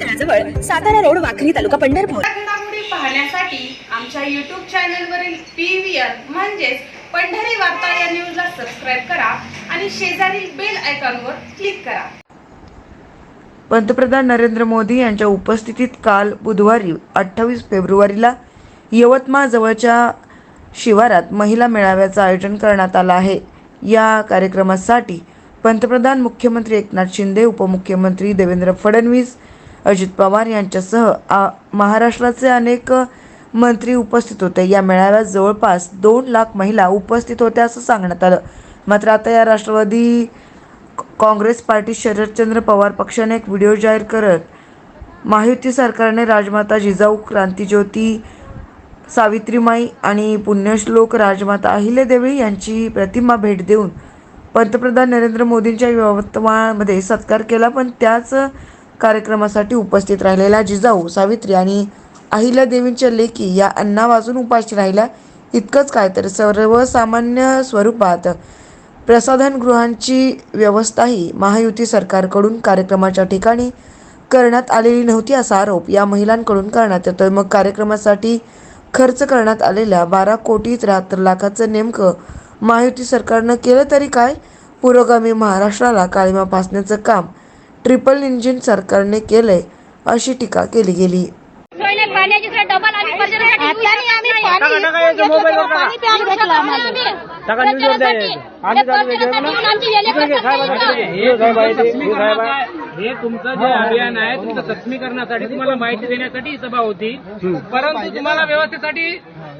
तळाजवळ Satara road Wakhari taluka Pandharpur. पाहण्यासाठी आमच्या YouTube चॅनलवरील पी व्ही आर म्हणजेच पंढरी वार्ता या न्यूजला सबस्क्राईब करा आणि शेजारील बेल आयकॉनवर क्लिक करा. पंतप्रधान नरेंद्र मोदी यांच्या उपस्थितीत काल बुधवारी अठ्ठावीस फेब्रुवारीला यवतमाळ जवळच्या शिवारात महिला मेळाव्याचं आयोजन करण्यात आलं आहे. या कार्यक्रमासाठी पंतप्रधान मुख्यमंत्री एकनाथ शिंदे उपमुख्यमंत्री देवेंद्र फडणवीस अजित पवार यांच्यासह आ- महाराष्ट्राचे अनेक मंत्री उपस्थित होते. या मेळाव्यात जवळपास दोन लाख महिला उपस्थित होत्या असं सांगण्यात आलं. मात्र आता या राष्ट्रवादी काँग्रेस पार्टी शरदचंद्र पवार पक्षाने एक व्हिडिओ जाहीर करत महायुती सरकारने राजमाता जिजाऊ क्रांतीज्योती सावित्रीमाई आणि पुण्यश्लोक राजमाता अहिल्यादेवी यांची प्रतिमा भेट देऊन पंतप्रधान नरेंद्र मोदींच्या यवतमाळमध्ये सत्कार केला. पण त्याच कार्यक्रमासाठी उपस्थित राहिलेल्या जिजाऊ सावित्री आणि अहिल्यादेवींच्या लेखी या अन्ना वाजून उपाशी राहिल्या. इतकंच काय तर सर्वसामान्य स्वरूपात प्रसाधनगृहांची व्यवस्थाही महायुती सरकारकडून कार्यक्रमाच्या ठिकाणी करण्यात आलेली नव्हती असा आरोप या महिलांकडून करण्यात येतो मग कार्यक्रमासाठी खर्च करण्यात आलेल्या बारा कोटी त्र्याहत्तर लाखाचं नेमकं महायुती सरकारनं केलं तरी काय? पुरोगामी महाराष्ट्राला काळीमा फासण्याचं काम ट्रिपल इंजिन सरकारने केलंय अशी टीका केली गेली. हे तुमचं जे अभियान आहे तुमचं सक्षमीकरणासाठी तुम्हाला माहिती देण्यासाठी ही सभा होती. परंतु तुम्हाला व्यवस्थेसाठी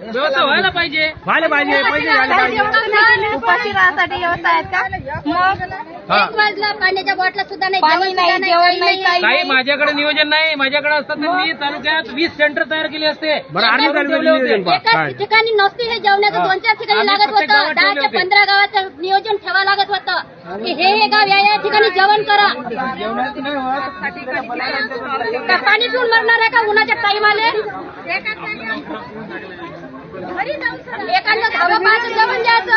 व्यवस्था व्हायला पाहिजे. व्हायला पाहिजे पैसे झाले पाहिजे. उपाशी राहण्यासाठी व्यवस्था आहेत का मग एक वाजला पाण्याच्या बॉटला सुद्धा नाही पाणी जेवण नाही, सुद्धा जेवण काही नाही, काही काही माझ्याकडे नियोजन नाही. माझ्याकडे असतं तर मी तालुक्यात वीस सेंटर तयार केले असते. बरं ठेवले होते. एकाच ठिकाणी नसते हे जेवणाचं दोन चार ठिकाणी आम्ही लागत प्रत्येक होतं. गावात दहा ठेवले ते होते. पंधरा गावाचं नियोजन ठेवा लागत होतं. की हे हे गाव या या ठिकाणी जेवण करा. का पाणी पिऊन मरणार आहे का उन्हाच्या टाइम आले एखादं पाहायचं जेवण द्यायचं.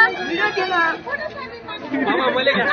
मामा, मले का